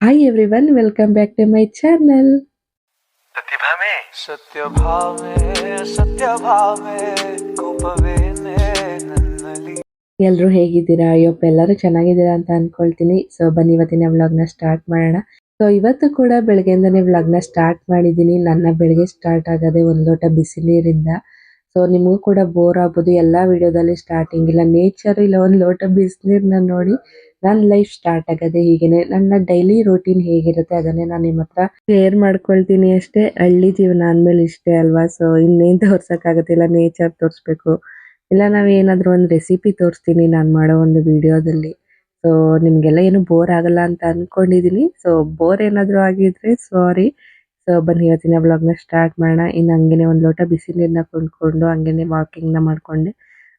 Hi everyone welcome back to my channel Satyabhame Satyabhame Satyabhame ಕೋಪವೇನೆ ಎಲ್ಲರೂ ಹೇಗಿದ್ದೀರಾ? ಅಯ್ಯೋ ಎಲ್ಲರೂ ಚೆನ್ನಾಗಿದ್ದೀರಾ ಅಂತ ಅನ್ಕೊಳ್ತೀನಿ. ಸೊ ಬನ್ನಿ ಇವತ್ತಿನ ವ್ಲಾಗ್ನ ಸ್ಟಾರ್ಟ್ ಮಾಡೋಣ. ಸೊ ಇವತ್ತು ಕೂಡ ಬೆಳಗ್ಗೆಯಿಂದನೇ ವ್ಲಾಗ್ನ ಸ್ಟಾರ್ಟ್ ಮಾಡಿದ್ದೀನಿ. ನನ್ನ ಬೆಳಗ್ಗೆ ಸ್ಟಾರ್ಟ್ ಆಗೋದೇ ಒಂದು ಲೋಟ ಬಿಸಿ ನೀರಿಂದ. ಸೊ ನಿಮಗೂ ಕೂಡ ಬೋರ್ ಆಗ್ಬೋದು. ಎಲ್ಲ ವಿಡಿಯೋದಲ್ಲಿ ಸ್ಟಾರ್ಟಿಂಗ್ ಇಲ್ಲ. ನೇಚರ್ ಇಲ್ಲ ಒಂದು ಲೋಟ ಬಿಸಿನೀರನ್ನ ನೋಡಿ. ನನ್ನ ಲೈಫ್ ಸ್ಟಾರ್ಟ್ ಆಗೋದೇ ಹೀಗೇನೆ, ನನ್ನ ಡೈಲಿ ರೂಟೀನ್ ಹೇಗಿರುತ್ತೆ ಅದನ್ನೇ ನಾನು ನಿಮ್ಮ ಹತ್ರ ಶೇರ್ ಮಾಡ್ಕೊಳ್ತೀನಿ ಅಷ್ಟೇ. ಹಳ್ಳಿ ಜೀವನ ಅಂದಮೇಲೆ ಇಷ್ಟೇ ಅಲ್ವಾ? ಸೊ ಇನ್ನೇನು ಆಗುತ್ತಿಲ್ಲ ನೇಚರ್ ತೋರಿಸ್ಬೇಕು. ಇಲ್ಲ, ನಾವು ಏನಾದರೂ ಒಂದು ರೆಸಿಪಿ ತೋರಿಸ್ತೀನಿ ನಾನು ಮಾಡೋ ಒಂದು ವಿಡಿಯೋದಲ್ಲಿ ಸೊ ನಿಮಗೆಲ್ಲ ಏನು ಬೋರ್ ಆಗಲ್ಲ ಅಂತ ಅಂದ್ಕೊಂಡಿದ್ದೀನಿ ಸೊ ಬೋರ್ ಏನಾದರೂ ಆಗಿದ್ರೆ ಸಾರಿ ಸೊ ಬನ್ನಿ, ಇವತ್ತಿನ ನ ಸ್ಟಾರ್ಟ್ ಮಾಡೋಣ. ಇನ್ನು ಹಂಗೇನೆ ಒಂದು ಲೋಟ ಬಿಸಿ ನೀರನ್ನ ಕೊಂಡ್ಕೊಂಡು ಹಂಗೇನೆ ವಾಕಿಂಗ್ನ ಮಾಡ್ಕೊಂಡೆ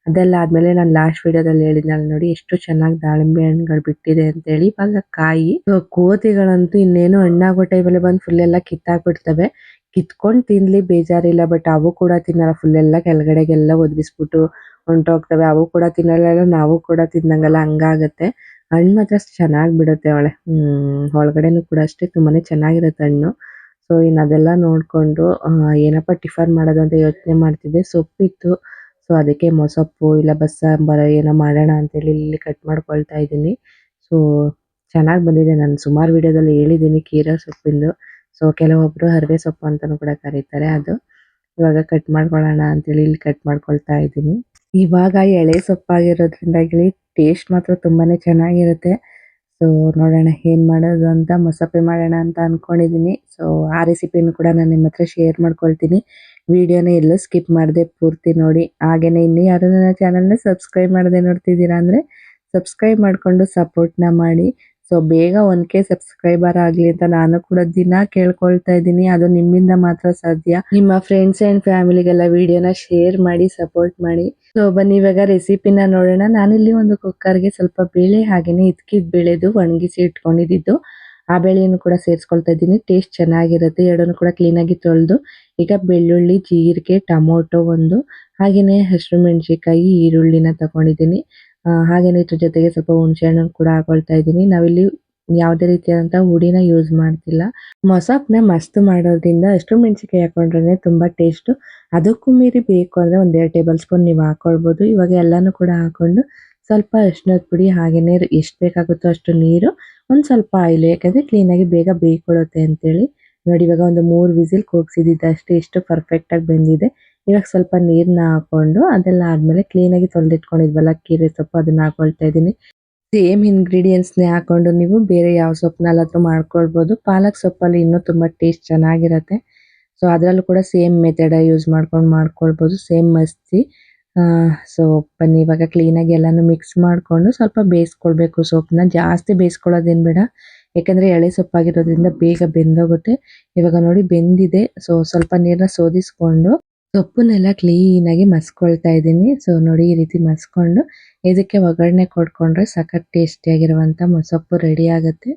ಅದೆಲ್ಲ ಆದ್ಮೇಲೆ ನಾನು ಲಾಸ್ಟ್ ವಿಡಿಯೋದಲ್ಲಿ ಹೇಳಿದ್ನಲ್ಲ ನೋಡಿ, ಎಷ್ಟು ಚೆನ್ನಾಗಿ ದಾಳಿಂಬೆ ಹಣ್ಣುಗಳು ಬಿಟ್ಟಿದೆ ಅಂತೇಳಿ. ಇವಾಗ ಕಾಯಿ ಕೋತಿಗಳಂತೂ ಇನ್ನೇನು ಹಣ್ಣಾಗೋ ಟೈಮಲ್ಲಿ ಬಂದು ಫುಲ್ ಎಲ್ಲ ಕಿತ್ತಾಕ್ಬಿಡ್ತವೆ ಕಿತ್ಕೊಂಡು ತಿನ್ಲಿ, ಬೇಜಾರಿಲ್ಲ ಬಟ್ ಅವು ಕೂಡ ತಿನ್ನಲ್ಲ. ಫುಲ್ ಎಲ್ಲ ಕೆಳಗಡೆಗೆಲ್ಲ ಒದಗಿಸ್ಬಿಟ್ಟು ಹೊಂಟೋಗ್ತವೆ. ಅವು ಕೂಡ ತಿನ್ನಲ್ಲ ನಾವು ಕೂಡ ತಿನ್ನಂಗಲ್ಲ ಹಂಗಾಗತ್ತೆ. ಹಣ್ಣು ಮಾತ್ರ ಚೆನ್ನಾಗಿ ಬಿಡುತ್ತೆ ಅವಳೆ. ಒಳಗಡೆನೂ ಕೂಡ ಅಷ್ಟೇ ತುಂಬಾನೇ ಚೆನ್ನಾಗಿರುತ್ತೆ ಹಣ್ಣು. ಸೊ ಇನ್ನು ಅದೆಲ್ಲ ನೋಡ್ಕೊಂಡು ಏನಪ್ಪ ಟಿಫನ್ ಮಾಡೋದು ಅಂತ ಯೋಚನೆ ಮಾಡ್ತಿದ್ದೆ. ಸೊಪ್ಪಿತ್ತು ಸೊ ಅದಕ್ಕೆ ಮೊಸಪ್ಪು ಇಲ್ಲ ಬಸ್ಸಾಂಬಾರ ಏನೋ ಮಾಡೋಣ ಅಂತೇಳಿ ಇಲ್ಲಿ ಕಟ್ ಮಾಡ್ಕೊಳ್ತಾ ಇದ್ದೀನಿ. ಸೊ ಚೆನ್ನಾಗಿ ಬಂದಿದೆ. ನಾನು ಸುಮಾರು ವಿಡಿಯೋದಲ್ಲಿ ಹೇಳಿದ್ದೀನಿ ಕೀರಾ ಸೊಪ್ಪಿಂದು. ಸೊ ಕೆಲವೊಬ್ರು ಹರವೆ ಸೊಪ್ಪು ಅಂತಾನೂ ಕೂಡ ಕರೀತಾರೆ ಅದು. ಇವಾಗ ಕಟ್ ಮಾಡ್ಕೊಳ್ಳೋಣ ಅಂತೇಳಿ ಇಲ್ಲಿ ಕಟ್ ಮಾಡ್ಕೊಳ್ತಾ ಇದ್ದೀನಿ. ಇವಾಗ ಎಳೆ ಸೊಪ್ಪಾಗಿರೋದ್ರಿಂದಾಗಿ ಟೇಸ್ಟ್ ಮಾತ್ರ ತುಂಬಾನೇ ಚೆನ್ನಾಗಿರುತ್ತೆ. ಸೊ ನೋಡೋಣ ಏನ್ ಮಾಡೋದು ಅಂತ ಮೊಸಪ್ಪೆ ಮಾಡೋಣ ಅಂತ ಅನ್ಕೊಂಡಿದೀನಿ ಸೊ ಆ ರೆಸಿಪಿನೂ ಕೂಡ ನಾನು ನಿಮ್ಮ ಹತ್ರ ಶೇರ್ ಮಾಡ್ಕೊಳ್ತೀನಿ. ವಿಡಿಯೋನ ಎಲ್ಲೂ ಸ್ಕಿಪ್ ಮಾಡದೆ ಪೂರ್ತಿ ನೋಡಿ. ಹಾಗೆಯೇ ಇನ್ನು ಯಾರು ನನ್ನ ಚಾನಲ್ನ ಸಬ್ಸ್ಕ್ರೈಬ್ ಮಾಡದೆ ನೋಡ್ತಿದ್ದೀರಾ ಅಂದರೆ ಸಬ್ಸ್ಕ್ರೈಬ್ ಮಾಡಿಕೊಂಡು ಸಪೋರ್ಟ್ನ ಮಾಡಿ. ಸೊ, ಬೇಗ ಒನ್ ಸಬ್ಸ್ಕ್ರೈಬರ್ ಆಗಲಿ ಅಂತ ನಾನು ಕೂಡ ದಿನ ಕೇಳ್ಕೊಳ್ತಾ ಇದ್ದೀನಿ. ಅದು ನಿಮ್ಮಿಂದ ಮಾತ್ರ ಸಾಧ್ಯ. ನಿಮ್ಮ ಫ್ರೆಂಡ್ಸ್ ಅಂಡ್ ಫ್ಯಾಮಿಲಿಗೆಲ್ಲ ವಿಡಿಯೋನ ಶೇರ್ ಮಾಡಿ ಸಪೋರ್ಟ್ ಮಾಡಿ. ಸೊ ಬನ್ನಿ, ಇವಾಗ ರೆಸಿಪಿನ ನೋಡೋಣ. ನಾನಿಲ್ಲಿ ಒಂದು ಕುಕ್ಕರ್ಗೆ ಸ್ವಲ್ಪ ಬೇಳೆ ಹಾಗೆಯೇ ಇದ್ಕಿದ್ ಬೇಳೆದು ಒಣಗಿಸಿ ಇಟ್ಕೊಂಡಿದ್ದು. ಆ ಬೇಳೆಯನ್ನು ಕೂಡ ಸೇರಿಸ್ಕೊಳ್ತಾ ಇದ್ದೀನಿ. ಟೇಸ್ಟ್ ಚೆನ್ನಾಗಿರುತ್ತೆ. ಎರಡನ್ನು ಕೂಡ ಕ್ಲೀನಾಗಿ ತೊಳೆದು, ಈಗ ಬೆಳ್ಳುಳ್ಳಿ, ಜೀರಿಗೆ, ಟೊಮೊಟೊ ಒಂದು ಹಾಗೆಯೇ ಹಸಿರು ಮೆಣಸಿನಕಾಯಿ, ಈರುಳ್ಳಿನ ತಗೊಂಡಿದ್ದೀನಿ. ಹಾಗೆಯೇ ಇದ್ರ ಜೊತೆಗೆ ಸ್ವಲ್ಪ ಹುಣಸೆ ಹಣ್ಣನ್ನು ಕೂಡ ಹಾಕೊಳ್ತಾ ಇದ್ದೀನಿ. ನಾವಿಲ್ಲಿ ಯಾವುದೇ ರೀತಿಯಾದಂಥ ಹುಡಿನ ಯೂಸ್ ಮಾಡ್ತಿಲ್ಲ. ಮೊಸಪ್ನ ಮಸ್ತ್ ಮಾಡೋದ್ರಿಂದ ಅಷ್ಟು ಮೆಣಸಿನ್ಕಾಯಿ ಹಾಕೊಂಡ್ರೆ ತುಂಬಾ ಟೇಸ್ಟು ಅದಕ್ಕೂ ಮೀರಿ ಬೇಕು ಅಂದರೆ ಒಂದೆರಡು ಟೇಬಲ್ ಸ್ಪೂನ್ ನೀವು ಹಾಕೊಳ್ಬೋದು. ಇವಾಗ ಎಲ್ಲನೂ ಕೂಡ ಹಾಕೊಂಡು ಸ್ವಲ್ಪ ಅರಿಶಿನದ ಪುಡಿ ಹಾಗೆಯೇ ಎಷ್ಟು ಬೇಕಾಗುತ್ತೋ ಅಷ್ಟು ನೀರು ಒಂದ್ ಸ್ವಲ್ಪ ಆಯಿಲ್, ಯಾಕಂದ್ರೆ ಕ್ಲೀನಾಗಿ ಬೇಗ ಬೇಯ್ಕೊಳ್ಳುತ್ತೆ ಅಂತೇಳಿ. ನೋಡಿ, ಇವಾಗ ಒಂದು ಮೂರು ವಿಸಿಲ್ ಕೂಗ್ಸಿದ್ದಿದ್ದು ಅಷ್ಟೇ ಎಷ್ಟು ಪರ್ಫೆಕ್ಟ್ ಆಗಿ ಬೆಂದಿದೆ. ಇವಾಗ ಸ್ವಲ್ಪ ನೀರ್ನ ಹಾಕೊಂಡು ಅದೆಲ್ಲ ಆದ್ಮೇಲೆ ಕ್ಲೀನಾಗಿ ತೊಳೆದಿಟ್ಕೊಂಡಿದ್ವಲ್ಲ, ಕೀರೆ ಸೊಪ್ಪು ಅದನ್ನ ಹಾಕೊಳ್ತಾ ಇದ್ದೀನಿ. ಸೇಮ್ ಇಂಗ್ರೀಡಿಯೆಂಟ್ಸ್ನೇ ಹಾಕೊಂಡು ನೀವು ಬೇರೆ ಯಾವ ಸೊಪ್ಪನ್ನಲ್ಲಾದ್ರೂ ಮಾಡ್ಕೊಳ್ಬೋದು. ಪಾಲಕ್ ಸೊಪ್ಪಲ್ಲಿ ಇನ್ನೂ ತುಂಬ ಟೇಸ್ಟ್ ಚೆನ್ನಾಗಿರುತ್ತೆ. ಸೊ ಅದರಲ್ಲೂ ಕೂಡ ಸೇಮ್ ಮೆಥಡ್ ಯೂಸ್ ಮಾಡ್ಕೊಂಡು ಮಾಡ್ಕೊಳ್ಬೋದು, ಸೇಮ್ ಮಸ್ತಿ ಸೊ ಬನ್ನಿ ಇವಾಗ ಕ್ಲೀನಾಗಿ ಎಲ್ಲಾನು ಮಿಕ್ಸ್ ಮಾಡಿಕೊಂಡು ಸ್ವಲ್ಪ ಬೇಯಿಸ್ಕೊಳ್ಬೇಕು. ಸೊಪ್ಪನ್ನ ಜಾಸ್ತಿ ಬೇಯಿಸ್ಕೊಳ್ಳೋದೇನು ಬೇಡ. ಯಾಕಂದ್ರೆ ಎಳೆ ಸೊಪ್ಪಾಗಿರೋದ್ರಿಂದ ಬೇಗ ಬೆಂದೋಗುತ್ತೆ. ಇವಾಗ ನೋಡಿ ಬೆಂದಿದೆ. ಸೊ, ಸ್ವಲ್ಪ ನೀರನ್ನ ಸೋದಿಸ್ಕೊಂಡು ಸೊಪ್ಪನ್ನೆಲ್ಲ ಕ್ಲೀನಾಗಿ ಮಸ್ಕೊಳ್ತಾ ಇದ್ದೀನಿ. ಸೊ, ನೋಡಿ ಈ ರೀತಿ ಮಸ್ಕೊಂಡು ಇದಕ್ಕೆ ಒಗ್ಗರಣೆ ಕೊಡ್ಕೊಂಡ್ರೆ ಸಖತ್ ಟೇಸ್ಟಿಯಾಗಿರುವಂಥ ಸೊಪ್ಪು ರೆಡಿ ಆಗುತ್ತೆ.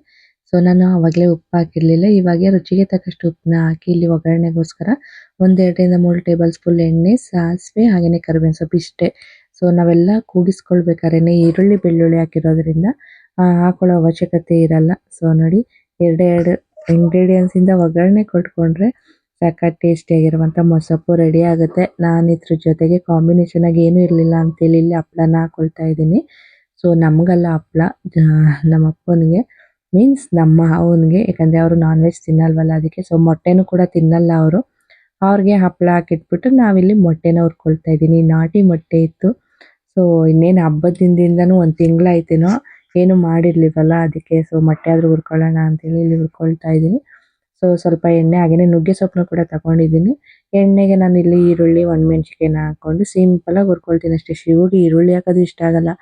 ಸೊ ನಾನು ಅವಾಗಲೇ ಉಪ್ಪು ಹಾಕಿರಲಿಲ್ಲ ಇವಾಗೆ ರುಚಿಗೆ ತಕ್ಕಷ್ಟು ಉಪ್ಪನ್ನ ಹಾಕಿ ಇಲ್ಲಿ ಒಗ್ಗರಣೆಗೋಸ್ಕರ ಒಂದೆರಡರಿಂದ ಮೂರು ಟೇಬಲ್ ಸ್ಪೂನ್ ಎಣ್ಣೆ, ಸಾಸಿವೆ ಹಾಗೆಯೇ ಕರಿಬೇವಿನ ಸೊಪ್ಪು ಇಷ್ಟೇ. ಸೊ ನಾವೆಲ್ಲ ಕೂಗಿಸ್ಕೊಳ್ಬೇಕಾದ್ರೆ ಈರುಳ್ಳಿ, ಬೆಳ್ಳುಳ್ಳಿ ಹಾಕಿರೋದ್ರಿಂದ ಹಾಕೊಳ್ಳೋ ಅವಶ್ಯಕತೆ ಇರಲ್ಲ. ಸೊ ನೋಡಿ ಎರಡೆರಡು ಇಂಗ್ರೀಡಿಯೆಂಟ್ಸ್ ಇಂದ ಒಗ್ಗರಣೆ ಕೊಟ್ಕೊಂಡ್ರೆ ಸಖತ್ ಟೇಸ್ಟಿಯಾಗಿರುವಂಥ ಮೊಸಪ್ಪು ರೆಡಿ ಆಗುತ್ತೆ. ನಾನು ಇದ್ರ ಜೊತೆಗೆ ಕಾಂಬಿನೇಷನ್ ಆಗಿ ಏನೂ ಇರಲಿಲ್ಲ ಅಂತೇಳಿ ಇಲ್ಲಿ ಹಪ್ಳನ ಹಾಕೊಳ್ತಾ ಇದ್ದೀನಿ. ಸೊ ನಮಗಲ್ಲ ಹಪ್ಪಳ ನಮ್ಮ ಅಪ್ಪನಿಗೆ ಮೀನ್ಸ್ ನಮ್ಮ ಅವನಿಗೆ, ಯಾಕಂದರೆ ಅವರು ನಾನ್ ವೆಜ್ ತಿನ್ನಲ್ವಲ್ಲ, ಅದಕ್ಕೆ ಸೊ ಮೊಟ್ಟೆನೂ ಕೂಡ ತಿನ್ನಲ್ಲ ಅವರು. ಅವ್ರಿಗೆ ಹಪ್ಪಳ ಹಾಕಿಟ್ಬಿಟ್ಟು ನಾವಿಲ್ಲಿ ಮೊಟ್ಟೆನ ಹುರ್ಕೊಳ್ತಾ ಇದ್ದೀನಿ. ನಾಟಿ ಮೊಟ್ಟೆ ಇತ್ತು. ಸೊ ಇನ್ನೇನು ಹಬ್ಬದ ದಿನದಿಂದನೂ ಒಂದು ತಿಂಗಳಾಯ್ತೇನೋ, ಏನು ಮಾಡಿರ್ಲಿಲ್ವಲ್ಲ, ಅದಕ್ಕೆ ಸೊ ಮೊಟ್ಟೆ ಆದರೂ ಹುರ್ಕೊಳ್ಳೋಣ ಅಂತೇಳಿ ಇಲ್ಲಿ ಹುರ್ಕೊಳ್ತಾ ಇದ್ದೀನಿ. ಸೊ ಸ್ವಲ್ಪ ಎಣ್ಣೆ ಹಾಗೇನೇ ನುಗ್ಗೆ ಸೊಪ್ಪನ್ನು ಕೂಡ ತಗೊಂಡಿದ್ದೀನಿ. ಎಣ್ಣೆಗೆ ನಾನು ಇಲ್ಲಿ ಈರುಳ್ಳಿ ಒಣಮೆಣ್ಸಿಕಾಯಿನ ಹಾಕೊಂಡು ಸಿಂಪಲಾಗಿ ಹುರ್ಕೊಳ್ತೀನಿ ಅಷ್ಟೇ. ಶಿವಿಗೆ ಈರುಳ್ಳಿ ಹಾಕೋದು ಇಷ್ಟ ಆಗಲ್ಲ.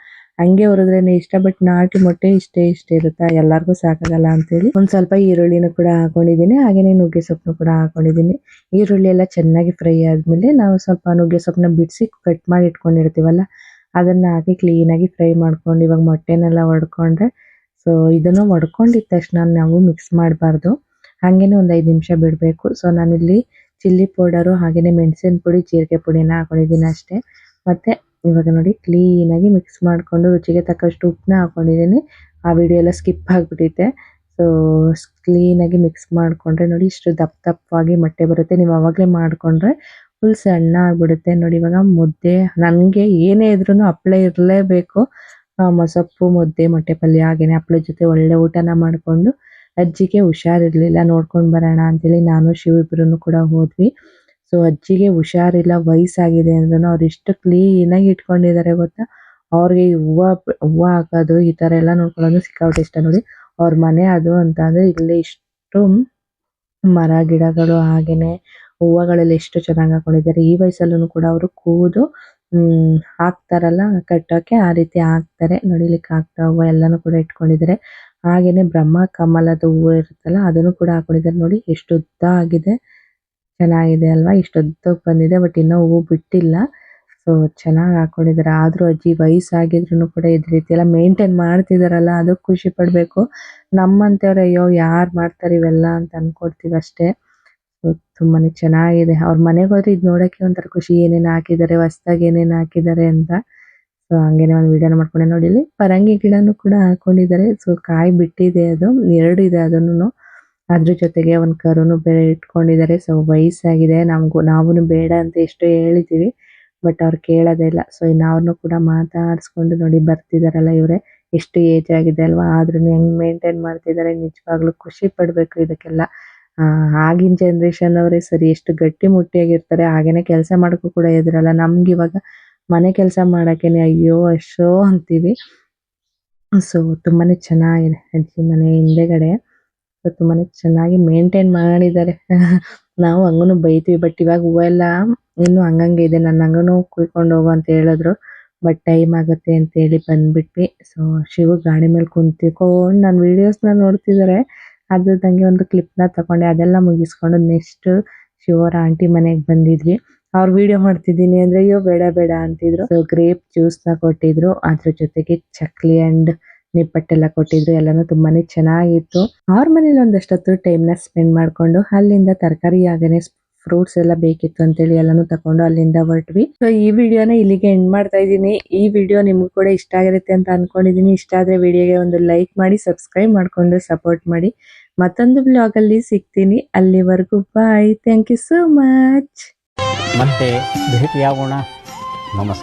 ಹಂಗೆ ಹುರಿದ್ರೇನೆ ಇಷ್ಟ ಬಟ್ ನಾಟಿ ಮೊಟ್ಟೆ ಇಷ್ಟೇ, ಇಷ್ಟ ಇರುತ್ತಾ? ಎಲ್ಲರಿಗೂ ಸಾಕಾಗಲ್ಲ ಅಂತೇಳಿ. ಒಂದು ಸ್ವಲ್ಪ ಈರುಳ್ಳಿನೂ ಕೂಡ ಹಾಕೊಂಡಿದ್ದೀನಿ. ಹಾಗೇನೆ ನುಗ್ಗೆ ಸೊಪ್ಪನ್ನು ಕೂಡ ಹಾಕೊಂಡಿದ್ದೀನಿ. ಈರುಳ್ಳಿ ಎಲ್ಲ ಚೆನ್ನಾಗಿ ಫ್ರೈ ಆದಮೇಲೆ ನಾವು ಸ್ವಲ್ಪ ನುಗ್ಗೆ ಸೊಪ್ಪನ್ನ ಬಿಡಿಸಿ ಕಟ್ ಮಾಡಿ ಇಟ್ಕೊಂಡಿರ್ತೀವಲ್ಲ, ಅದನ್ನ ಹಾಕಿ ಕ್ಲೀನಾಗಿ ಫ್ರೈ ಮಾಡ್ಕೊಂಡು ಇವಾಗ ಮೊಟ್ಟೆನೆಲ್ಲ ಹೊಡ್ಕೊಂಡ್ರೆ ಸೊ ಇದನ್ನು ಹೊಡ್ಕೊಂಡಿದ್ದ ತಕ್ಷಣ ನಾವು ಮಿಕ್ಸ್ ಮಾಡಬಾರ್ದು. ಹಾಗೇನೆ ಒಂದು ಐದು ನಿಮಿಷ ಬಿಡಬೇಕು. ಸೊ ನಾನಿಲ್ಲಿ ಚಿಲ್ಲಿ ಪೌಡರು, ಹಾಗೇನೆ ಮೆಣಸಿನ ಪುಡಿ, ಜೀರಿಗೆ ಪುಡಿನ ಹಾಕೊಂಡಿದ್ದೀನಿ ಅಷ್ಟೇ. ಮತ್ತೆ ಇವಾಗ ನೋಡಿ ಕ್ಲೀನಾಗಿ ಮಿಕ್ಸ್ ಮಾಡಿಕೊಂಡು ರುಚಿಗೆ ತಕ್ಕಷ್ಟು ಉಪ್ಪನ್ನ ಹಾಕೊಂಡಿದ್ದೀನಿ. ಆ ವಿಡಿಯೋ ಎಲ್ಲ ಸ್ಕಿಪ್ ಆಗಿಬಿಟ್ಟಿದೆ ಸೊ ಕ್ಲೀನಾಗಿ ಮಿಕ್ಸ್ ಮಾಡಿಕೊಂಡ್ರೆ ನೋಡಿ ಇಷ್ಟು ದಪ್ಪ ದಪ್ಪವಾಗಿ ಮೊಟ್ಟೆ ಬರುತ್ತೆ. ನೀವು ಅವಾಗಲೇ ಮಾಡಿಕೊಂಡ್ರೆ ಫುಲ್ ಸಣ್ಣ ಆಗಿಬಿಡುತ್ತೆ. ನೋಡಿ ಇವಾಗ ಮುದ್ದೆ, ನನಗೆ ಏನೇ ಇದ್ರೂ ಹಪ್ಳೆ ಇರಲೇಬೇಕು. ಮೊಸಪ್ಪು, ಮುದ್ದೆ, ಮೊಟ್ಟೆ ಪಲ್ಯ ಹಾಗೆಯೇ ಹಪ್ಳ ಜೊತೆ ಒಳ್ಳೆ ಊಟನ ಮಾಡಿಕೊಂಡು ಅಜ್ಜಿಗೆ ಹುಷಾರಿರಲಿಲ್ಲ. ನೋಡ್ಕೊಂಡು ಬರೋಣ ಅಂತೇಳಿ ನಾನು ಶಿವ ಇಬ್ಬರೂ ಕೂಡ ಹೋದ್ವಿ. ಸೊ ಅಜ್ಜಿಗೆ ಹುಷಾರಿಲ್ಲ, ವಯಸ್ಸಾಗಿದೆ ಅಂದ್ರೂ ಅವ್ರು ಎಷ್ಟು ಕ್ಲೀನಾಗಿ ಇಟ್ಕೊಂಡಿದ್ದಾರೆ ಗೊತ್ತಾ? ಅವ್ರಿಗೆ ಹೂವ ಹೂವ ಹಾಕೋದು ಈ ಥರ ಎಲ್ಲ ನೋಡ್ಕೊಳ್ಳೋದು ಸಿಕ್ಕಾಪಟ್ಟೆ ಇಷ್ಟ ನೋಡಿ. ಅವ್ರ ಮನೆ ಅದು ಅಂತ ಅಂದ್ರೆ ಇಲ್ಲಿ ಇಷ್ಟು ಮರ, ಗಿಡಗಳು ಹಾಗೇನೆ ಹೂವಗಳೆಲ್ಲ ಎಷ್ಟು ಚೆನ್ನಾಗಿ ಹಾಕೊಂಡಿದ್ದಾರೆ. ಈ ವಯಸ್ಸಲ್ಲೂ ಕೂಡ ಅವರು ಕೂದು ಹಾಕ್ತಾರಲ್ಲ, ಕಟ್ಟೋಕೆ ಆ ರೀತಿ ಹಾಕ್ತಾರೆ. ನೋಡಿ ಇಲ್ಲಿ ಹೂವು ಹೂವ ಎಲ್ಲಾನು ಕೂಡ ಇಟ್ಕೊಂಡಿದ್ದಾರೆ. ಹಾಗೇನೆ ಬ್ರಹ್ಮ, ಕಮಲದ ಹೂವು ಇರುತ್ತಲ್ಲ, ಅದನ್ನು ಕೂಡ ಹಾಕೊಂಡಿದ್ದಾರೆ ನೋಡಿ. ಎಷ್ಟು ಉದ್ದ ಆಗಿದೆ. ಚೆನ್ನಾಗಿದೆ ಅಲ್ವಾ? ಇಷ್ಟೊದ್ದಕ್ಕೆ ಬಂದಿದೆ ಬಟ್ ಇನ್ನೂ ಹೂವು ಬಿಟ್ಟಿಲ್ಲ. ಸೊ ಚೆನ್ನಾಗಿ ಹಾಕೊಂಡಿದ್ದಾರೆ. ಆದ್ರೂ ಅಜ್ಜಿ ವಯಸ್ಸಾಗಿದ್ರು ಕೂಡ ಇದ್ ರೀತಿ ಎಲ್ಲ ಮೇಂಟೈನ್ ಮಾಡ್ತಿದಾರಲ್ಲ, ಅದಕ್ಕೆ ಖುಷಿ ಪಡ್ಬೇಕು. ನಮ್ಮಂತವ್ರು ಅಯ್ಯೋ, ಯಾರು ಮಾಡ್ತಾರೆ ಇವೆಲ್ಲ ಅಂತ ಅನ್ಕೊಡ್ತೀವಿ ಅಷ್ಟೇ. ಸೊ ತುಂಬಾನೇ ಚೆನ್ನಾಗಿದೆ. ಅವ್ರ ಮನೆಗೆ ಹೋದ್ರೆ ಇದು ನೋಡಕ್ಕೆ ಒಂಥರ ಖುಷಿ. ಏನೇನ್ ಹಾಕಿದ್ದಾರೆ, ಹೊಸ್ದಾಗಿ ಏನೇನ್ ಹಾಕಿದ್ದಾರೆ ಅಂತ. ಸೊ ಹಂಗೇನೆ ಒಂದು ವಿಡಿಯೋನ ಮಾಡ್ಕೊಂಡೆ ನೋಡಿ ಇಲ್ಲಿ ಪರಂಗಿ ಗಿಡನೂ ಕೂಡ ಹಾಕೊಂಡಿದ್ದಾರೆ. ಸೊ ಕಾಯಿ ಬಿಟ್ಟಿದೆ ಅದು, ಎರಡು ಇದೆ ಅದನ್ನು ಅದ್ರ ಜೊತೆಗೆ ಒಂದು ಕರುನು ಬೇರೆ ಇಟ್ಕೊಂಡಿದ್ದಾರೆ. ಸೊ ವಯಸ್ಸಾಗಿದೆ. ನಮಗೂ, ನಾವುನು ಬೇಡ ಅಂತ ಎಷ್ಟೋ ಹೇಳಿದೀವಿ ಬಟ್ ಅವ್ರು ಕೇಳೋದೇ ಇಲ್ಲ. ಸೊ ಇನ್ನು ಕೂಡ ಮಾತಾಡಿಸ್ಕೊಂಡು ನೋಡಿ ಬರ್ತಿದಾರಲ್ಲ ಇವರೇ. ಎಷ್ಟು ಏಜ್ ಆಗಿದೆ ಅಲ್ವಾ? ಆದ್ರೂ ಹೆಂಗ್ ಮೇಂಟೈನ್ ಮಾಡ್ತಿದ್ದಾರೆ ನಿಜವಾಗ್ಲೂ ಖುಷಿ ಪಡ್ಬೇಕು ಇದಕ್ಕೆಲ್ಲ. ಆಗಿನ ಜನ್ರೇಷನ್ ಅವರೇ ಸರಿ ಎಷ್ಟು ಗಟ್ಟಿ ಮುಟ್ಟಿಯಾಗಿರ್ತಾರೆ. ಹಾಗೇನೆ ಕೆಲಸ ಮಾಡಕ್ಕೂ ಕೂಡ ಇದ್ರಲ್ಲ ನಮ್ಗೆ ಇವಾಗ ಮನೆ ಕೆಲಸ ಮಾಡಕ್ಕೇನೆ ಅಯ್ಯೋ, ಅಷ್ಟೋ ಅಂತೀವಿ. ಸೊ ತುಂಬಾನೇ ಚೆನ್ನಾಗಿದೆ. ಅಜ್ಜಿ ಮನೆ ಹಿಂದೆಗಡೆ. ತುಂಬಾನೇ ಚೆನ್ನಾಗಿ ಮೇಂಟೈನ್ ಮಾಡಿದ್ದಾರೆ. ನಾವು ಹಂಗೂನು ಬೈತೀವಿ ಬಟ್ ಇವಾಗ ಹೂವು ಎಲ್ಲ ಇನ್ನು ಹಂಗಂಗೆ ಇದೆ. ನನ್ನ ಹಂಗನು ಕುಯ್ಕೊಂಡು ಹೋಗು ಅಂತ ಹೇಳಿದ್ರು ಬಟ್ ಟೈಮ್ ಆಗುತ್ತೆ ಅಂತ ಹೇಳಿ ಬಂದ್ಬಿಟ್ವಿ. ಸೊ ಶಿವ ಗಾಡಿ ಮೇಲೆ ಕುಂತಿಕೊಂಡು ನನ್ನ ವೀಡಿಯೋಸ್ನ ನೋಡ್ತಿದ್ದಾರೆ ಅದ್ರದಂಗೆ ಒಂದು ಕ್ಲಿಪ್ನ ತಗೊಂಡೆ. ಅದೆಲ್ಲ ಮುಗಿಸ್ಕೊಂಡು ನೆಕ್ಸ್ಟ್ ಶಿವರ ಆಂಟಿ ಮನೆಗೆ ಬಂದಿದ್ವಿ. ಅವ್ರು ವಿಡಿಯೋ ಮಾಡ್ತಿದ್ದೀನಿ ಅಂದ್ರೆ, ಅಯ್ಯೋ, ಬೇಡ ಬೇಡ ಅಂತಿದ್ರು. ಸೊ ಗ್ರೇಪ್ ಜ್ಯೂಸ್ನ ಕೊಟ್ಟಿದ್ರು. ಅದ್ರ ಜೊತೆಗೆ ಚಕ್ಲಿ ಅಂಡ್ ನಿಪ್ಪಟ್ಟೆಲ್ಲ ಕೊಟ್ಟಿದ್ರು, ಎಲ್ಲಾನು ತುಂಬಾನೇ ಚೆನ್ನಾಗಿತ್ತು. ಅವ್ರ ಮನೇಲಿ ಒಂದಷ್ಟೊತ್ತು ಟೈಮ್ನ ಸ್ಪೆಂಡ್ ಮಾಡ್ಕೊಂಡು ಅಲ್ಲಿಂದ ತರಕಾರಿ ಆಗನೆ ಫ್ರೂಟ್ಸ್ ಎಲ್ಲ ಬೇಕಿತ್ತು ಅಂತೇಳಿ ಎಲ್ಲಾನು ತಕೊಂಡು ಅಲ್ಲಿಂದ ಹೊರಟ್ವಿ. ಸೊ ಈ ವಿಡಿಯೋನ ಇಲ್ಲಿಗೆ ಎಂಡ್ ಮಾಡ್ತಾ ಇದ್ದೀನಿ. ಈ ವಿಡಿಯೋ ನಿಮ್ಗೂ ಕೂಡ ಇಷ್ಟ ಆಗಿರುತ್ತೆ ಅಂತ ಅನ್ಕೊಂಡಿದೀನಿ. ಇಷ್ಟ ಆದ್ರೆ ವಿಡಿಯೋಗೆ ಒಂದು ಲೈಕ್ ಮಾಡಿ ಸಬ್ಸ್ಕ್ರೈಬ್ ಮಾಡ್ಕೊಂಡು ಸಪೋರ್ಟ್ ಮಾಡಿ. ಮತ್ತೊಂದು ಬ್ಲಾಗ್ ಅಲ್ಲಿ ಸಿಗ್ತೀನಿ. ಅಲ್ಲಿವರೆಗೂ bye thank you so much ಮತ್ತೆ ಭೇಟಿಯಾಗೋಣ ನಮಸ್ಕಾರ.